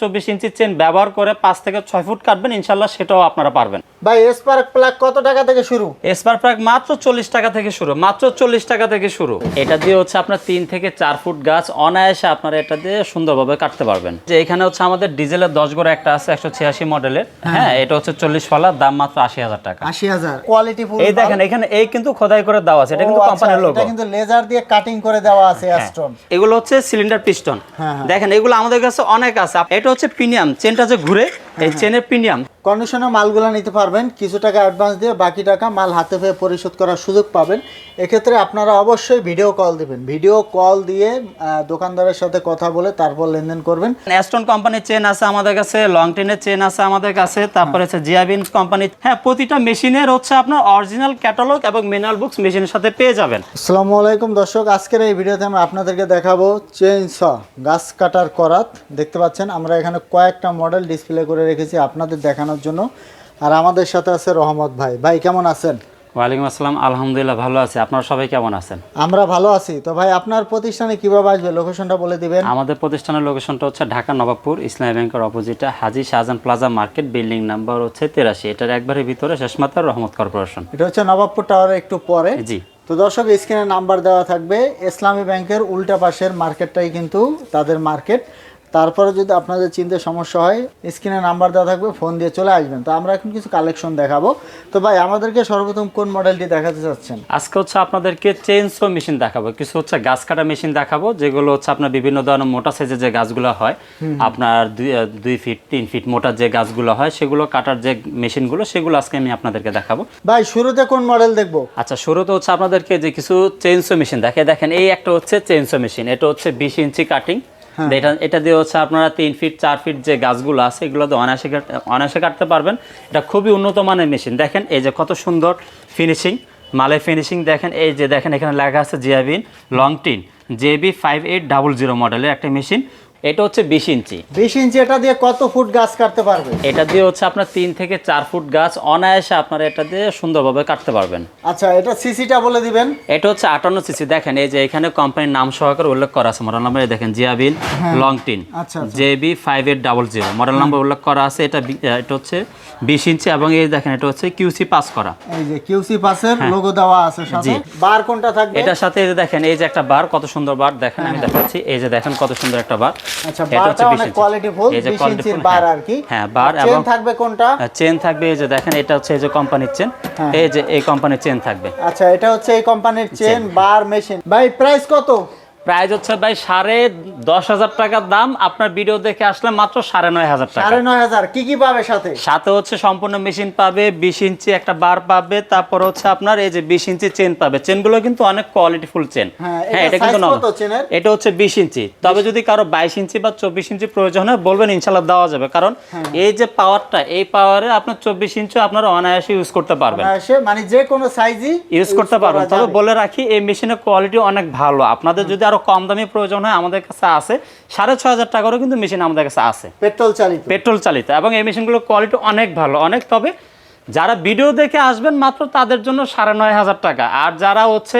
চব্বিশ ইঞ্চি চেন ব্যবহার করে পাঁচ থেকে ছয় ফুট কাটবেন ইনশাল্লাহ সেটাও আপনারা পারবেন। ভাই স্পার্ক প্লাগ কত টাকা থেকে শুরু? স্পার প্যাক মাত্র চল্লিশ টাকা থেকে শুরু মাত্র চল্লিশ টাকা থেকে শুরু। এটা দিয়ে হচ্ছে আপনার তিন থেকে চার ফুট গাছ অনায়াসে আপনারা এটা দিয়ে সুন্দরভাবে কাটতে পারবেন। যে এখানে হচ্ছে আমাদের ডিজেলের দশ গোড়া একটা আছে একশো ছিয়াশি মডেলের। হ্যাঁ। এটা হচ্ছে চল্লিশ ফালার দাম মাত্র আশি হাজার টাকা। আশি হাজার। কোয়ালিটি ফুল এই দেখেন এখানে এই কিন্তু খোদাই করে দেওয়া আছে এটা কিন্তু কোম্পানির লোগো এটা কিন্তু লেজার দিয়ে কাটিং করে দেওয়া আছে অ্যাস্ট্রন এগুলো হচ্ছে সিলিন্ডার পিস্টন হ্যাঁ, হ্যাঁ। দেখেন এগুলো আমাদের কাছে অনেক আছে। এটা হচ্ছে প্রিমিয়াম চেনটা যে ঘুরে এই চেনের প্রিমিয়াম কন্ডিশনে মালগুলো নিতে পারবেন কিছু টাকা অ্যাডভান্স দিয়ে বাকি টাকা মাল হাতে পেয়ে পরিশোধ করার সুযোগ পাবেন। এক্ষেত্রে আপনারা অবশ্যই ভিডিও কল দিবেন। ভিডিও কল দিয়ে দোকানদারের সাথে কথা বলে তারপর লেনদেন করবেন। অ্যাস্টন কোম্পানির চেন আছে আমাদের কাছে লং টেনের চেন আছে আমাদের কাছে তারপরে হচ্ছে জিয়াবিনস কোম্পানি হ্যাঁ প্রতিটা মেশিনের হচ্ছে আপনার অরিজিনাল ক্যাটালগ এবং ম্যানুয়াল বুকস মেশিনের সাথে পেয়ে যাবেন। আসসালামু আলাইকুম দর্শক আজকের এই ভিডিওতে আমি আপনাদেরকে দেখাবো চেইন স গাছ কাটার করাত। দেখতে পাচ্ছেন আমরা এখানে কয়েকটা মডেল ডিসপ্লে করে রেখেছি আপনাদের দেখানোর জন্য। আর আমাদের সাথে আছে রহমত ভাই। ভাই কেমন আছেন? ওয়ালাইকুম আসসালাম। আলহামদুলিল্লাহ ভালো আছি। আপনারা সবাই কেমন আছেন? আমরা ভালো আছি। তো ভাই আপনার প্রতিষ্ঠানে কীভাবে আসবে? লোকেশনটা বলে দিবেন। আমাদের প্রতিষ্ঠানের লোকেশনটা হচ্ছে ঢাকা নবাবপুর ইসলামী ব্যাংকের অপোজিটে Haji Shahjahan plaza market building number হচ্ছে তেরাশি। এটার একবারে ভিতরে শেষ শেষমাতার রহমত কর্পোরেশন। এটা হচ্ছে নবাবপুর টাওয়ারের একটু পরে। জি। তো দর্শক স্ক্রিনে নাম্বার দেওয়া থাকবে। ইসলামী ব্যাংকের উল্টা পাশের মার্কেটটাই কিন্তু তাদের মার্কেট। তারপরে যদি আপনাদের চিনতে সমস্যা হয় স্ক্রিনে নাম্বার দেওয়া থাকবে ফোন দিয়ে চলে আসবেন। তো আমরা এখন কিছু কালেকশন দেখাবো। তো ভাই আমাদেরকে সর্বপ্রথম কোন মডেলটি দেখাতে চাচ্ছেন? আজকে হচ্ছে আপনাদেরকে চেইনসো মেশিন দেখাবো। কিছু হচ্ছে গাছ কাটা মেশিন দেখাবো যেগুলো হচ্ছে আপনার বিভিন্ন ধরনের মোটা সাইজের যে গাছগুলো হয় আপনার দুই ফিট তিন ফিট মোটা যে গাছগুলো হয় সেগুলো কাটার যে মেশিনগুলো সেগুলো আজকে আমি আপনাদেরকে দেখাবো। ভাই শুরুতে কোন মডেল দেখব? আচ্ছা শুরুতে হচ্ছে আপনাদেরকে যে কিছু চেইনসো মেশিন দেখে দেখেন এই একটা হচ্ছে চেইনসো মেশিন এটা হচ্ছে বিশ ইঞ্চি কাটিং এটা এটা দিয়ে হচ্ছে আপনারা তিন ফিট চার ফিট যে গাছগুলো আছে, এগুলো তো অনায়াসে অনায়াসে কাটতে পারবেন। এটা খুবই উন্নত মানের মেশিন দেখেন, এই যে কত সুন্দর ফিনিশিং মালে ফিনিশিং দেখেন, এই যে দেখেন এখানে লেখা আছে জিয়াবিন long tin JB five eight double zero মডেলের একটা মেশিন এটা হচ্ছে বিশ ইঞ্চি। বিশ ইঞ্চি এটা দিয়ে কত ফুট গাছ কাটতে পারবে? এটা দিয়ে হচ্ছে আপনার তিন থেকে চার ফুট গাছ অনায়াসে আপনারা এটা দিয়ে সুন্দরভাবে কাটতে পারবেন। আচ্ছা এটা সিসিটা বলে দিবেন। এটা হচ্ছে আটান্ন সিসি। দেখেন এই যে এখানে কোম্পানির নাম সহকারে উল্লেখ করা আছে। মডেল নাম্বার দেখেন জিয়াবিন লং টিন আচ্ছা, আচ্ছা। JB five eight double zero model number উল্লেখ করা আছে। এটা এটা হচ্ছে বিশ ইঞ্চি এবং এই দেখেন এটা হচ্ছে কিউসি পাস করা। এই যে কিউসি পাসের লোগো দেওয়া আছে সাথে। বার কোনটা থাকবে? এটার সাথে এই যে দেখেন এই যে একটা বার কত সুন্দর বার। দেখেন আমি দেখাচ্ছি। এই যে দেখেন কত সুন্দর একটা বার। আচ্ছা এটা বারটা অনেক কোয়ালিটি ফুল 20 ইঞ্চির বার হ্যাঁ। আর কি। হ্যাঁ, বার চেন থাকবে কোনটা? চেন থাকবে এই যে দেখেন এটা হচ্ছে এই যে কোম্পানির চেন হ্যাঁ। এই যে এই কোম্পানির চেন থাকবে। আচ্ছা এটা হচ্ছে এই কোম্পানির চেন বার মেশিন ভাই প্রাইস কত? প্রাইস হচ্ছে ভাই সাড়ে দশ হাজার টাকার দাম। আপনার ভিডিও দেখে আসলে মাত্র সাড়ে নয় হাজার টাকা। সাড়ে নয় হাজার। কি কি পাবে সাথে? সাথে হচ্ছে সম্পূর্ণ মেশিন পাবে বিশ ইঞ্চি একটা বার পাবে তারপর হচ্ছে আপনার এই যে বিশ ইঞ্চি চেন পাবে। চেনগুলো কিন্তু অনেক কোয়ালিটিফুল চেন হ্যাঁ, হ্যাঁ এটা কিন্তু? এটা হচ্ছে বিশ ইঞ্চি তবে যদি কারও বাইশ ইঞ্চি বা চব্বিশ ইঞ্চি প্রয়োজন হয় বলবেন ইনশাল্লাহ দেওয়া যাবে। কারণ হ্যাঁ। এই যে পাওয়ারটা এই পাওয়ারে আপনার চব্বিশ ইঞ্চি আপনারা অনায়াসে ইউজ করতে পারবেন। মানে যে কোনো সাইজই ইউজ করতে পারবেন। তবে বলে রাখি এই মেশিনের কোয়ালিটি অনেক ভালো। আপনাদের যদি আরও কম দামি প্রয়োজন হয় আমাদের কাছে আছে। সাড়ে ছয় হাজার টাকারও কিন্তু মেশিন আমাদের কাছে আছে। পেট্রোল চালিত পেট্রোল চালিত এবং এই মেশিনগুলোর কোয়ালিটি অনেক ভালো অনেক তবে যারা ভিডিও দেখে আসবেন মাত্র তাদের জন্য সাড়ে নয় হাজার টাকা। আর যারা হচ্ছে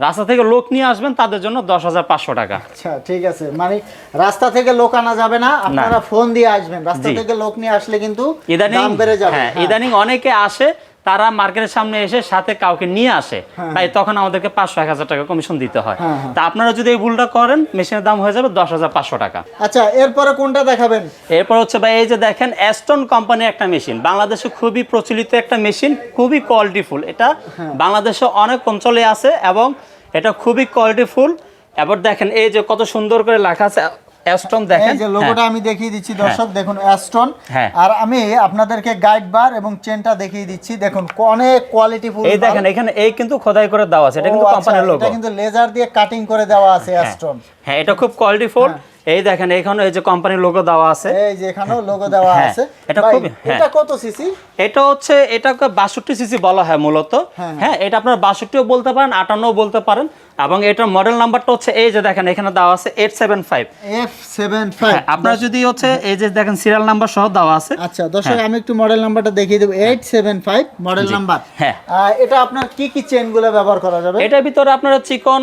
রাস্তা থেকে লোক নিয়ে আসবেন তাদের জন্য দশ হাজার পাঁচশো টাকা। আচ্ছা ঠিক আছে। মানে রাস্তা থেকে লোক আনা যাবে না আপনারা ফোন দিয়ে আসবেন। রাস্তা থেকে লোক নিয়ে আসলে কিন্তু ইদানিং বেড়ে যাবে। হ্যাঁ হ্যাঁ। ইদানিং অনেকে আসে তারা মার্কেটের সামনে এসে সাথে কাউকে নিয়ে আসে। তাই তখন আমাদেরকে পাঁচশো এক হাজার টাকা কমিশন দিতে হয়। হ্যাঁ, হ্যাঁ। তা আপনারা যদি এই ভুলটা করেন মেশিনের দাম হয়ে যাবে দশ হাজার পাঁচশো টাকা। আচ্ছা এরপরে কোনটা দেখাবেন? এরপর হচ্ছে ভাই এই যে দেখেন অ্যাস্টন কোম্পানির একটা মেশিন বাংলাদেশে খুবই প্রচলিত একটা মেশিন খুবই কোয়ালিটিফুল এটা হ্যাঁ। বাংলাদেশে অনেক অঞ্চলে আছে এবং এটা খুবই কোয়ালিটিফুল এবার দেখেন এই যে কত সুন্দর করে লেখা আছে অ্যাস্টন দেখেন? এই যে লোগোটা আমি দেখিয়ে দিচ্ছি দর্শক দেখুন অ্যাস্টন হ্যাঁ। আর আমি আপনাদেরকে গাইড বার এবং চেনটা দেখিয়ে দিচ্ছি দেখুন অনেক কোয়ালিটি ফুল এই দেখেন এখানে এই কিন্তু খোদাই করে দেওয়া আছে এটা কিন্তু কোম্পানির লোগো এটা কিন্তু লেজার দিয়ে কাটিং করে দেওয়া আছে অ্যাস্টন হ্যাঁ এটা খুব কোয়ালিটিফুল এই দেখেন এখানে এই যে কোম্পানির লোগো দেওয়া আছে। এই যে এখানেও লোগো দেওয়া হ্যাঁ, আছে। এটা হ্যাঁ। এটা কত সিসি এটা হচ্ছে এটাকে বাষট্টি সিসি বলা হয় মূলত। হ্যাঁ। হ্যাঁ এটা আপনার বাষট্টিও বলতে পারেন আটান্নও বলতে পারেন। এবং এটার মডেল নাম্বারটা হচ্ছে এই যে দেখেন এখানে দেওয়া আছে eight seven five F seven five আপনার যদি হচ্ছে এই যে দেখেন সিরিয়াল নাম্বার সহ দেওয়া আছে। আচ্ছা দর্শক আমি একটু মডেল নাম্বারটা দেখিয়ে দেবো। Eight seven five model number হ্যাঁ। এটা আপনার কি কি চেনগুলো ব্যবহার করা যাবে? এটার ভিতরে আপনারা চিকন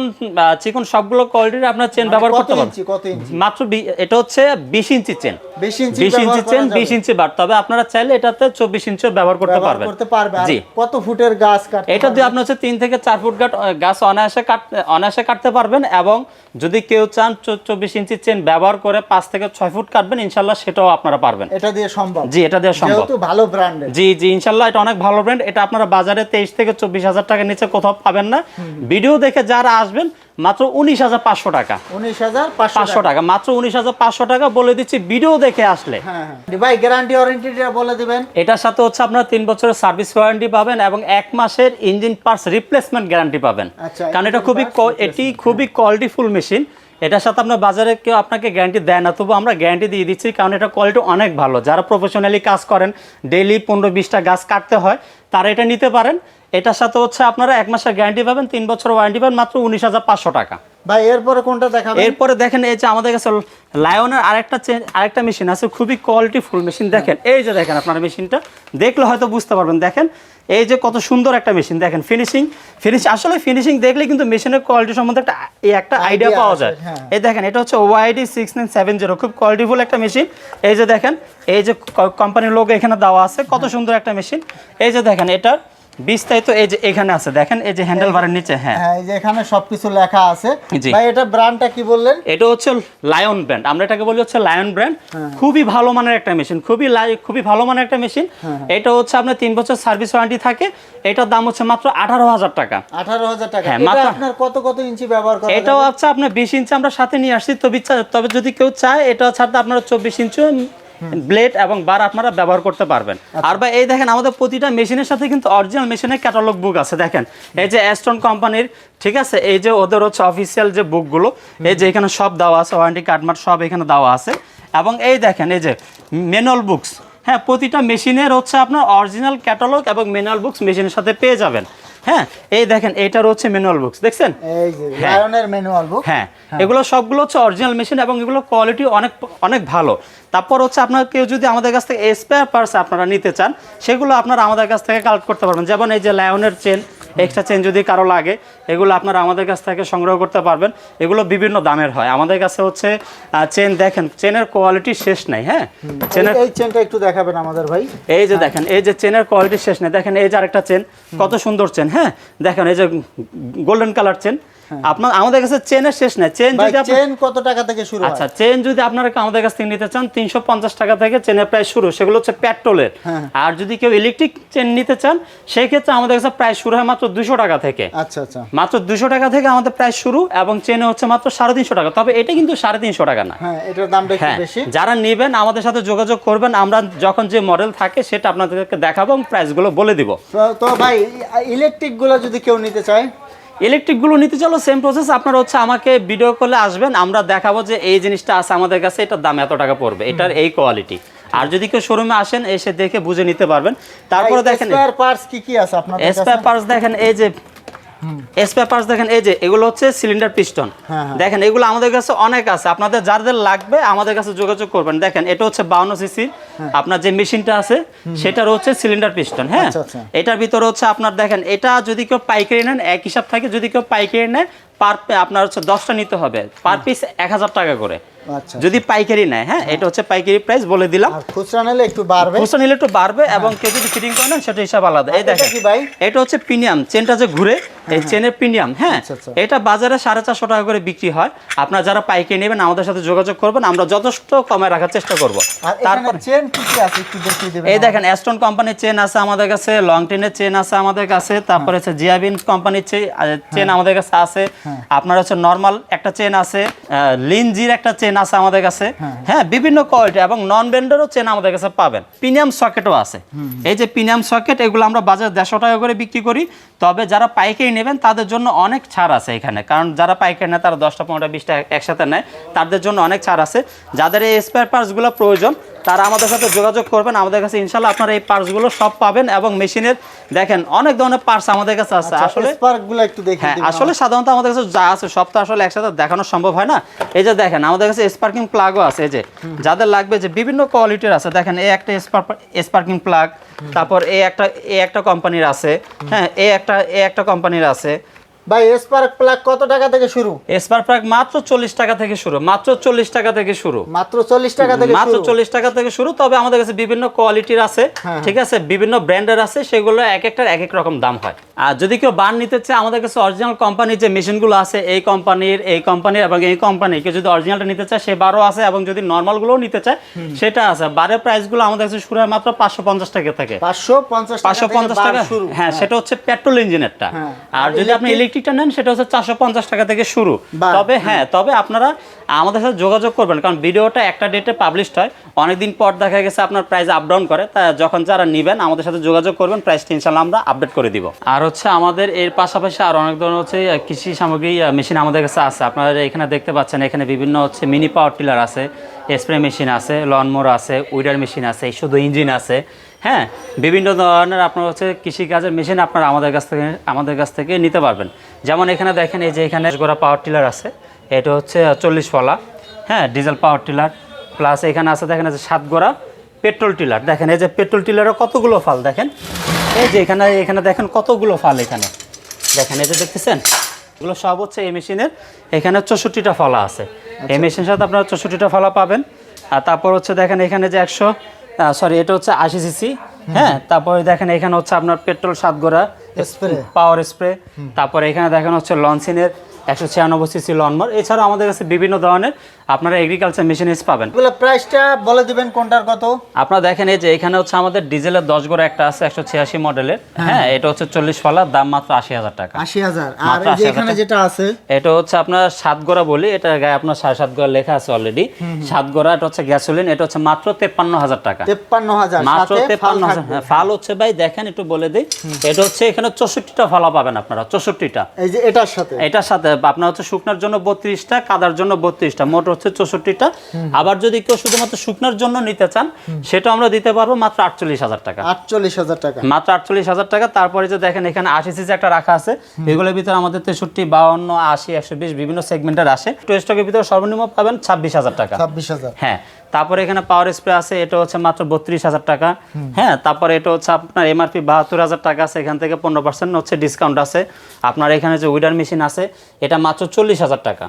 চিকন সবগুলো কোয়ালিটির আপনার চেন ব্যবহার করতে পারবেন। ইঞ্চি কত ইঞ্চি? মাত্র এটা হচ্ছে বিশ ইঞ্চি চেন 20 ইঞ্চি বিশ ইঞ্চি চেন বিশ ইঞ্চি বার তবে আপনারা চাইলে এটাতে চব্বিশ ইঞ্চি ব্যবহার করতে পারবেন। করতে পারবেন কত ফুটের গাছ কাটতে এটা দিয়ে আপনি হচ্ছে তিন থেকে চার ফুট গাছ অনায়াসে কাট অনায়াসে কাটতে পারবেন এবং যদি কেউ চান চব্বিশ ইঞ্চি চেন ব্যবহার করে পাঁচ থেকে ছয় ফুট কাটবেন ইনশাল্লাহ সেটাও আপনারা পারবেন। এটা দিয়ে সম্ভব। জি এটা দিয়ে সম্ভব। ভালো ব্র্যান্ড জি জি ইনশাল্লাহ এটা অনেক ভালো ব্র্যান্ড এটা আপনারা বাজারে তেইশ থেকে চব্বিশ হাজার টাকার নিচে কোথাও পাবেন না। ভিডিও দেখে যারা আসবেন মাত্র উনিশ হাজার পাঁচশো টাকা। উনিশ হাজার পাঁচশো টাকা। মাত্র উনিশ হাজার পাঁচশো টাকা। বলে দিচ্ছি ভিডিও দেখে আসলে। হ্যাঁ হ্যাঁ। ভাই গ্যারান্টি ওয়ারেন্টিটা বলে দিবেন। এটার সাথে হচ্ছে আপনার তিন বছরের সার্ভিস ওয়ারেন্টি পাবেন এবং এক মাসের ইঞ্জিন পার্টস রিপ্লেসমেন্ট গ্যারান্টি পাবেন। আচ্ছা, কারণ এটা খুবই এটি খুবই কোয়ালিটিফুল মেশিন এটার সাথে আপনার বাজারে কেউ আপনাকে গ্যারান্টি দেয় না, তবু আমরা গ্যারান্টি দিয়ে দিচ্ছি, কারণ এটা কোয়ালিটি অনেক ভালো। যারা প্রফেশনালি কাজ করেন ডেইলি পনেরো বিশটা গাছ কাটতে হয়, তারা এটা নিতে পারেন। এটার সাথে হচ্ছে আপনারা এক মাসের গ্যারান্টি পাবেন, তিন বছর ওয়ারেন্টি পাবেন, মাত্র উনিশ হাজার পাঁচশো টাকা। ভাই এরপরে কোনটা দেখাবেন? এরপরে দেখেন এই যে আমাদের কাছে লায়নের আরেকটা চেঞ্জ আরেকটা মেশিন আছে খুবই কোয়ালিটি ফুল মেশিন দেখেন এই যে দেখেন আপনার মেশিনটা দেখলে হয়তো বুঝতে পারবেন। দেখেন এই যে কত সুন্দর একটা মেশিন দেখেন ফিনিশিং ফিনিশ আসলে ফিনিশিং দেখলে কিন্তু মেশিনের কোয়ালিটি সম্বন্ধে একটা এই একটা আইডিয়া পাওয়া যায়। হ্যাঁ। এই দেখেন এটা হচ্ছে YD six nine seven zero খুব কোয়ালিটিফুল একটা মেশিন এই যে দেখেন এই যে কোম্পানির লোক এখানে দেওয়া আছে। কত সুন্দর একটা মেশিন এই যে দেখেন এটার বিস্তারিত এই যে এখানে আছে দেখেন এই যে হ্যান্ডেল বারের নিচে হ্যাঁ। হ্যাঁ এই যে এখানে সবকিছু লেখা আছে। ভাই এটা ব্র্যান্ডটা কি বললেন? এটা হচ্ছে লায়ন ব্র্যান্ড আমরা এটাকে বলি হচ্ছে লায়ন ব্র্যান্ড হ্যাঁ। খুবই ভালো মানের একটা মেশিন খুবই খুবই ভালো মানের একটা মেশিন হ্যাঁ, এটা হচ্ছে আপনার তিন বছর সার্ভিস ওয়ারেন্টি থাকে। এটার দাম হচ্ছে মাত্র আঠারো হাজার টাকা। আঠারো হাজার টাকা। হ্যাঁ, মাত্র- আপনার কত কত ইঞ্চি ব্যবহার করা এটাও? হচ্ছে আপনার বিশ ইঞ্চি আমরা সাথে নিয়ে আসছি তবে তবে যদি কেউ চায় এটা ছাড়তে আপনারা চব্বিশ ইঞ্চি ব্লেড এবং বার আপনারা ব্যবহার করতে পারবেন। আচ্ছা। আর ভাই এই দেখেন আমাদের প্রতিটা মেশিনের সাথে কিন্তু অরিজিনাল মেশিনের ক্যাটালগ বুক আছে দেখেন। এই যে অ্যাস্টন কোম্পানির ঠিক আছে? এই যে ওদের হচ্ছে অফিসিয়াল যে বুকগুলো এই যে এখানে সব দেওয়া আছে ওয়ারেন্টি কার্ডমার্ট সব এখানে দেওয়া আছে। এবং এই দেখেন এই যে ম্যানুয়াল বুকস হ্যাঁ প্রতিটা মেশিনের হচ্ছে আপনার অরিজিনাল ক্যাটালগ এবং ম্যানুয়াল বুকস মেশিনের সাথে পেয়ে যাবেন। হ্যাঁ এই দেখেন এটার হচ্ছে ম্যানুয়াল বুকস দেখছেন? এই যে। লায়নের ম্যানুয়াল বুক হ্যাঁ এগুলো সবগুলো হচ্ছে অরিজিনাল মেশিন এবং এগুলো কোয়ালিটি অনেক অনেক ভালো। তারপর হচ্ছে আপনার কেউ যদি আমাদের কাছ থেকে স্পেয়ার পার্টস আপনারা নিতে চান সেগুলো আপনারা আমাদের কাছ থেকে কালেক্ট করতে পারবেন। যেমন এই যে লায়নের চেন এক্সট্রা চেন যদি কারও লাগে এগুলো আপনারা আমাদের কাছ থেকে সংগ্রহ করতে পারবেন। এগুলো বিভিন্ন দামের হয়। আমাদের কাছে হচ্ছে চেন দেখেন চেনের কোয়ালিটি শেষ নাই হ্যাঁ? চেনের এই চেনটা একটু দেখাবেন আমাদের ভাই। এই যে দেখেন এই যে চেনের কোয়ালিটি শেষ নাই। দেখেন এই যে আরেকটা চেন কত সুন্দর চেন হ্যাঁ? দেখেন এই যে গোল্ডেন কালার চেন আপনার আমাদের কাছে চেনের শেষ নেই। চেন যদি আপনি চেন কত টাকা থেকে শুরু হয়? আচ্ছা চেন যদি আপনারা আমাদের কাছ থেকে নিতে চান তিনশো পঞ্চাশ টাকা থেকে চেনের প্রাইস শুরু। সেগুলো হচ্ছে পেট্রোলের হ্যাঁ। আর যদি কেউ ইলেকট্রিক চেন নিতে চান সেই ক্ষেত্রে আমাদের কাছে প্রাইস শুরু হয় মাত্র দুশো টাকা থেকে। আচ্ছা আচ্ছা। মাত্র দুশো টাকা থেকে আমাদের প্রাইস শুরু এবং চেনে হচ্ছে মাত্র সাড়ে তিনশো টাকা। তবে এটা কিন্তু সাড়ে তিনশো টাকা না। হ্যাঁ এটার দামটা একটু হ্যাঁ বেশি। যারা নেবেন আমাদের সাথে যোগাযোগ করবেন। আমরা যখন যে মডেল থাকে সেটা আপনাদেরকে দেখাবো এবং প্রাইসগুলো বলে দিব। তো- তো ভাই ইলেকট্রিকগুলো যদি কেউ নিতে চায় ইলেকট্রিকগুলো নিতে চলো সেম প্রসেস আপনারা হচ্ছে আমাকে ভিডিও কলে আসবেন আমরা দেখাবো যে এই জিনিসটা আছে আমাদের কাছে এটার দাম এত টাকা পড়বে এটার এই কোয়ালিটি আর যদি কেউ শোরুমে আসেন এসে দেখে বুঝে নিতে পারবেন। তারপরে দেখেন স্পেয়ার পার্টস কি কি আছে আপনাদের স্পেয়ার পার্টস দেখেন এই যে স্পেয়ার পার্টস দেখেন এই যে এগুলো হচ্ছে সিলিন্ডার পিস্টন হ্যাঁ, হ্যাঁ। দেখেন এগুলো আমাদের কাছে অনেক আছে। আপনাদের যাদের লাগবে আমাদের কাছে যোগাযোগ করবেন। দেখেন এটা হচ্ছে বাউন্ন সিসি আপনার যে মেশিনটা আছে সেটার হচ্ছে সিলিন্ডার পিস্টন হ্যাঁ। আচ্ছা, আচ্ছা। এটার ভিতরে হচ্ছে আপনার দেখেন এটা যদি কেউ পাইকারি নেন এক হিসাব থাকে যদি কেউ পাইকারি নেয় পার আপনার হচ্ছে দশটা নিতে হবে। পার পিস এক হাজার টাকা করে। যদি পাইকারি নেয় হ্যাঁ এটা হচ্ছে পাইকারি প্রাইস বলে দিলাম। খুচরা নিলে একটু বাড়বে। খুচরা নিলে একটু বাড়বে এবং কেউ যদি ফিটিং করে নেন সেটা হিসাব আলাদা। এই দেখেন ভাই? এটা হচ্ছে প্রিমিয়াম চেনটা যে ঘুরে এই চেনের প্রিমিয়াম হ্যাঁ। আচ্ছা, আচ্ছা। এটা বাজারে সাড়ে চারশো টাকা করে বিক্রি হয়। আপনার যারা পাইকারি নেবেন আমাদের সাথে যোগাযোগ করবেন আমরা যথেষ্ট কমে রাখার চেষ্টা করব। তারপর চেন কি কি আছে? একটু দেখিয়ে দেবেন এই দেখেন অ্যাস্টন কোম্পানির চেন আছে আমাদের কাছে লং টেনের চেন আছে আমাদের কাছে তারপরে হচ্ছে জিয়াবিন কোম্পানির চেন আমাদের কাছে আছে। আপনার হচ্ছে নর্মাল একটা চেন আছে লিনজির একটা চেন আছে আমাদের কাছে। হ্যাঁ। বিভিন্ন কোয়ালিটি এবং নন ব্র্যান্ডেরও চেন আমাদের কাছে পাবেন। প্রিমিয়াম সকেটও আছে। এই যে প্রিমিয়াম সকেট এগুলো আমরা বাজারে দেড়শো টাকা করে বিক্রি করি। তবে যারা পাইকারি নেবেন তাদের জন্য অনেক ছাড় আছে এখানে। কারণ যারা পাইকারি নেয় তারা দশটা পনেরোটা বিশটা একসাথে নেয় তাদের জন্য অনেক ছাড় আছে। যাদের এই স্পেয়ার পার্টসগুলো প্রয়োজন তারা আমাদের সাথে যোগাযোগ করবেন। আমাদের কাছে ইনশাল্লাহ আপনারা এই পার্টসগুলো সব পাবেন এবং মেশিনের দেখেন অনেক ধরনের পার্টস আমাদের কাছে আছে। আসলে স্পার্কগুলো একটু দেখিয়ে হ্যাঁ আসলে সাধারণত আমাদের কাছে যা আছে সব তো আসলে একসাথে দেখানো সম্ভব হয় না। এই যে দেখেন আমাদের কাছে স্পার্কিং প্লাগও আছে এই যে। যাদের লাগবে যে বিভিন্ন কোয়ালিটির আছে দেখেন এই একটা স্পার্কিং প্লাগ তারপর এই একটা এই একটা কোম্পানির আছে হ্যাঁ এই একটা এই একটা কোম্পানির আছে। ভাই স্পার্ক প্লাগ কত টাকা থেকে শুরু? স্পার্ক প্লাগ মাত্র চল্লিশ টাকা থেকে শুরু মাত্র চল্লিশ টাকা থেকে শুরু। মাত্র চল্লিশ টাকা থেকে মাত্র শুরু। চল্লিশ টাকা থেকে শুরু তবে আমাদের কাছে বিভিন্ন কোয়ালিটির আছে হ্যাঁ। ঠিক আছে? বিভিন্ন ব্র্যান্ডের আছে সেগুলো এক একটার এক এক রকম দাম হয়। আর যদি কেউ বান নিতে চায় আমাদের কাছে অরিজিনাল কোম্পানির যে মেশিনগুলো আছে এই কোম্পানির এই কোম্পানির এবং এই কোম্পানির কেউ যদি অরিজিনালটা নিতে চায় সে বারো আছে এবং যদি নর্মালগুলোও নিতে চায় সেটা আছে। বারের প্রাইসগুলো আমাদের কাছে শুরু হয় মাত্র পাঁচশো পঞ্চাশ টাকা থেকে। পাঁচশো পঞ্চাশ পাঁচশো পঞ্চাশ টাকা শুরু। হ্যাঁ সেটা হচ্ছে পেট্রোল ইঞ্জিনেরটা হ্যাঁ। আর আর যদি আপনি ইলেকট্রিকটা নেন সেটা হচ্ছে চারশো পঞ্চাশ টাকা থেকে শুরু। তবে হ্যাঁ তবে আপনারা আমাদের সাথে যোগাযোগ করবেন কারণ ভিডিওটা একটা ডেটে পাবলিশড হয়। অনেকদিন পর দেখা গেছে আপনার প্রাইস আপ ডাউন করে। তা যখন যারা নেবেন আমাদের সাথে যোগাযোগ করবেন প্রাইসটা ইনশাল্লাহ আমরা আপডেট করে দিব। আর হচ্ছে আমাদের এর পাশাপাশি আর অনেক ধরনের হচ্ছে কৃষি সামগ্রী মেশিন আমাদের কাছে আছে। আপনারা এখানে দেখতে পাচ্ছেন, এখানে বিভিন্ন হচ্ছে মিনি পাওয়ার টিলার আছে স্প্রে মেশিন আছে লনমোর আছে উইডার মেশিন আছে শুধু ইঞ্জিন আছে। হ্যাঁ বিভিন্ন ধরনের আপনার হচ্ছে কৃষিকাজের মেশিন আপনারা আমাদের কাছ থেকে, আমাদের কাছ থেকে নিতে পারবেন। যেমন এখানে দেখেন, এই যে এখানে গোড়া পাওয়ার টিলার আছে, এটা হচ্ছে চল্লিশ ফলা হ্যাঁ ডিজেল পাওয়ার টিলার প্লাস এখানে আছে, দেখেন যে সাত গোড়া পেট্রোল টিলার দেখেন, এই যে পেট্রোল টিলারও কতগুলো ফাল দেখেন। এই যে এখানে এখানে দেখেন কতগুলো ফাল এখানে। দেখেন এই যে দেখতেছেন? এগুলো সব হচ্ছে এই মেশিনের এখানে চৌষট্টিটা ফলা আছে। এই মেশিনের সাথে আপনারা চৌষট্টিটা ফলা পাবেন। আর তারপর হচ্ছে দেখেন এখানে যে একশো সরি এটা হচ্ছে আশি সিসি। হ্যাঁ তারপরে দেখেন এখানে হচ্ছে আপনার পেট্রোল সাত গোড়া স্প্রে পাওয়ার স্প্রে তারপরে এখানে দেখেন হচ্ছে লনসিনের একশো ছিয়ানব্বই সিসি লনমোর। এছাড়াও আমাদের কাছে বিভিন্ন ধরনের আপনারা এগ্রিকালচার মেশিনারিজ পাবেন। এগুলো প্রাইসটা বলে দিবেন কোনটার কত? আপনারা দেখেন এই যে এখানে হচ্ছে আমাদের ডিজেলের দশ গোড়া একটা আছে একশো ছিয়াশি মডেলের হ্যাঁ। এটা হচ্ছে চল্লিশ ফলার দাম মাত্র আশি হাজার টাকা। আশি হাজার। আর মাত্র এই যে 80,000 এখানে যেটা আছে? এটা হচ্ছে আপনার সাত গোড়া বলি এটা গায়ে আপনার সাড়ে সাত গোড়া লেখা আছে অলরেডি সাত গোড়া এটা হচ্ছে গ্যাসোলিন এটা হচ্ছে মাত্র তেপ্পান্ন হাজার টাকা। তেপ্পান্ন হাজার মাত্র ফাল তেপ্পান্ন হাজার হ্যাঁ, ফাল হচ্ছে ভাই দেখেন একটু বলে দিই। এটা হচ্ছে এখানে চৌষট্টিটা ফালা পাবেন আপনারা চৌষট্টিটা। এই যে এটার সাথে? এটার সাথে আপনার হচ্ছে শুকনার জন্য বত্রিশটা কাদার জন্য বত্রিশটা মোট হচ্ছে চৌষট্টিটা। আবার যদি কেউ শুধুমাত্র শুকনার জন্য নিতে চান সেটা আমরা দিতে পারব মাত্র আটচল্লিশ হাজার টাকা। আটচল্লিশ হাজার টাকা। মাত্র আটচল্লিশ হাজার টাকা। তারপরে যে দেখেন এখানে আশি সিসি একটা রাখা আছে। এগুলোর ভিতরে আমাদের তেষট্টি বাউন্ন আশি একশো বিশ বিভিন্ন সেগমেন্টের আসে। টু স্টকের ভিতরে সর্বনিম্ন পাবেন ছাব্বিশ হাজার টাকা। ছাব্বিশ হাজার। হ্যাঁ তারপরে এখানে পাওয়ার স্প্রে আছে এটা হচ্ছে মাত্র বত্রিশ হাজার টাকা। হ্যাঁ তারপরে এটা হচ্ছে আপনার এমআরপি বাহাত্তর হাজার টাকা আছে এখান থেকে পনেরো পার্সেন্ট হচ্ছে ডিসকাউন্ট আছে। আপনার এখানে যে উইডার মেশিন আছে এটা মাত্র চল্লিশ হাজার টাকা।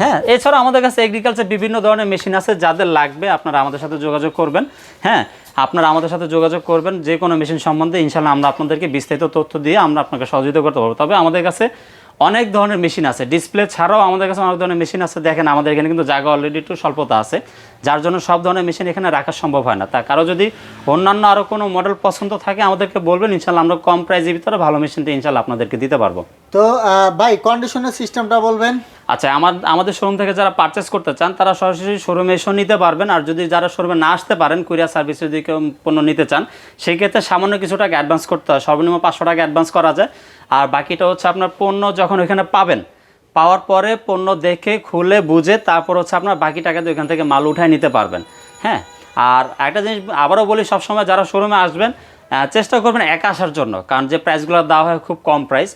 হ্যাঁ এছাড়া আমাদের কাছে এগ্রিকালচার বিভিন্ন ধরনের মেশিন আছে যাদের লাগবে আপনারা আমাদের সাথে যোগাযোগ করবেন। হ্যাঁ আপনারা আমাদের সাথে যোগাযোগ করবেন যে কোনো মেশিন সম্বন্ধে ইনশাল্লাহ আমরা আপনাদেরকে বিস্তারিত তথ্য দিয়ে আমরা আপনাকে সহযোগিতা করতে পারব। তবে আমাদের কাছে অনেক ধরনের মেশিন আছে। ডিসপ্লে ছাড়াও আমাদের কাছে অনেক ধরনের মেশিন আছে। দেখেন আমাদের এখানে কিন্তু জায়গা অলরেডি একটু স্বল্পতা আছে। যার জন্য সব ধরনের মেশিন এখানে রাখা সম্ভব হয় না। তা কারও যদি অন্যান্য আরও কোনো মডেল পছন্দ থাকে আমাদেরকে বলবেন ইনশাল্লাহ আমরা কম প্রাইসের ভিতরে ভালো মেশিনটা ইনশাল্লাহ আপনাদেরকে দিতে পারব। তো ভাই কন্ডিশনের সিস্টেমটা বলবেন। আচ্ছা আমার আমাদের শোরুম থেকে যারা পারচেস করতে চান তারা সরাসরি শোরুমে এসেও নিতে পারবেন। আর যদি যারা শোরুমে না আসতে পারেন কুরিয়ার সার্ভিস যদি কেউ পণ্য নিতে চান সেই ক্ষেত্রে সামান্য কিছু টাকা অ্যাডভান্স করতে হয়। সর্বনিম্ন পাঁচশো টাকা অ্যাডভান্স করা যায়। আর বাকিটা হচ্ছে আপনার পণ্য যখন ওইখানে পাবেন পাওয়ার পরে পণ্য দেখে, খুলে, বুঝে তারপর হচ্ছে আপনার বাকি টাকা ওইখান থেকে মাল উঠায় নিতে পারবেন। হ্যাঁ? আর একটা জিনিস আবারও বলি, সবসময় যারা শোরুমে আসবেন চেষ্টা করবেন একা আসার জন্য, কারণ যে প্রাইসগুলো দেওয়া হয় খুব কম প্রাইস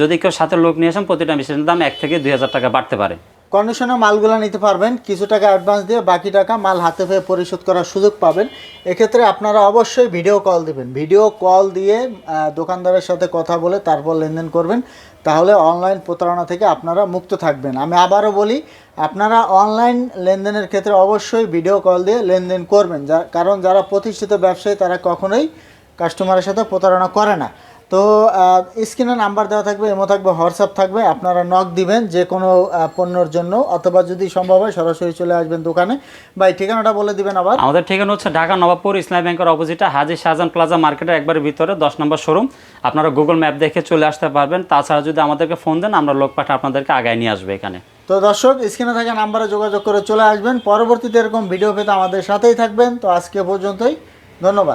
যদি কেউ সাথে লোক নিয়ে আসেন, প্রতিটা মেশিনের দাম এক থেকে দুই হাজার টাকা বাড়তে পারে। কন্ডিশনে মালগুলো নিতে পারবেন, কিছু টাকা অ্যাডভান্স দিয়ে বাকি টাকা মাল হাতে পেয়ে পরিশোধ করার সুযোগ পাবেন। এক্ষেত্রে আপনারা অবশ্যই ভিডিও কল দিবেন। ভিডিও কল দিয়ে দোকানদারের সাথে কথা বলে তারপর লেনদেন করবেন। তাহলে অনলাইন প্রতারণা থেকে আপনারা মুক্ত থাকবেন। আমি আবারও বলি, আপনারা অনলাইন লেনদেনের ক্ষেত্রে অবশ্যই ভিডিও কল দিয়ে লেনদেন করবেন। যা কারণ যারা প্রতিষ্ঠিত ব্যবসায়ী, তারা কখনোই কাস্টমারের সাথে প্রতারণা করে না। তো স্ক্রিনে নাম্বার দেওয়া থাকবে এমো থাকবে হোয়াটসঅ্যাপ থাকবে আপনারা নক দিবেন যে কোনো পণ্যর জন্য অথবা যদি সম্ভব হয় সরাসরি চলে আসবেন দোকানে। ভাই ঠিকানাটা বলে দিবেন আবার। আমাদের ঠিকানা হচ্ছে ঢাকা নবাবপুর ইসলামী ব্যাংকের অপোজিটে হাজি শাহজাহান প্লাজা মার্কেটের একবার ভিতরে দশ নম্বর শোরুম। আপনারা গুগল ম্যাপ দেখে চলে আসতে পারবেন। তাছাড়া যদি আমাদেরকে ফোন দেন আমরা লোক পাঠা আপনাদেরকে আগায় নিয়ে আসবে এখানে। তো দর্শক স্ক্রিনে থাকা নাম্বারে যোগাযোগ করে চলে আসবেন। পরবর্তীতে এরকম ভিডিও পেতে আমাদের সাথেই থাকবেন। তো আজকে পর্যন্তই। ধন্যবাদ।